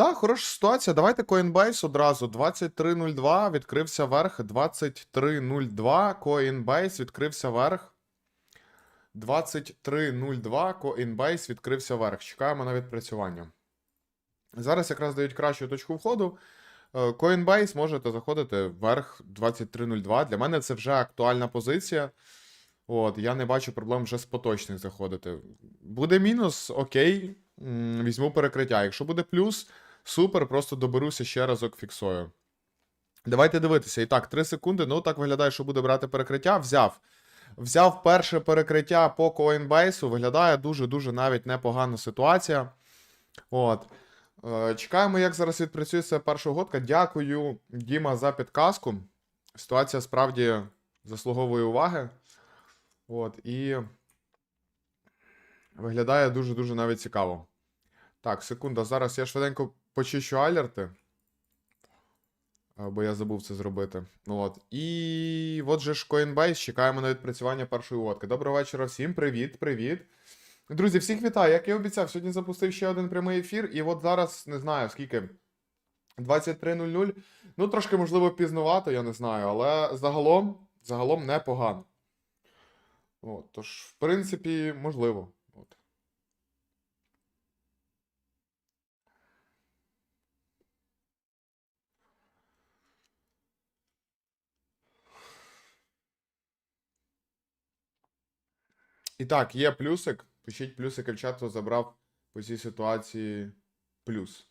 Так, хороша ситуація. Давайте Coinbase одразу. 23.02 відкрився верх. 23.02 Coinbase відкрився верх. 23.02 Coinbase відкрився верх. Чекаємо на відпрацювання. Зараз якраз дають кращу точку входу. Е, Coinbase можете заходити вверх 23.02. Для мене це вже актуальна позиція. От, я не бачу проблем вже з поточних заходити. Буде мінус, окей, візьму перекриття. Якщо буде плюс, супер, просто доберуся ще разок фіксую. Давайте дивитися. І так, 3 секунди. Ну, так виглядає, що буде брати перекриття. Взяв. Взяв перше перекриття по Coinbase. Виглядає дуже-дуже навіть непогана ситуація. От. Е, Чекаємо, як зараз відпрацюється перша угодка. Дякую, Діма, за підказку. Ситуація справді заслуговує уваги. От, і виглядає дуже-дуже навіть цікаво. Так, секунда, зараз я швиденько почищу алерти. е, Бо я забув це зробити. Ну от. І от же ж Coinbase, чекаємо на відпрацювання першої угодки. Доброго вечора всім, привіт, привіт. Друзі, всіх вітаю. Як я обіцяв, сьогодні запустив ще один прямий ефір, і от зараз не знаю скільки. 23.00. Ну, трошки, можливо, пізнувато, я не знаю, але загалом, загалом непогано. От, тож, в принципі, можливо. От. І так, є плюсик. Пишіть плюсики в чат, забрав по цій ситуації плюс.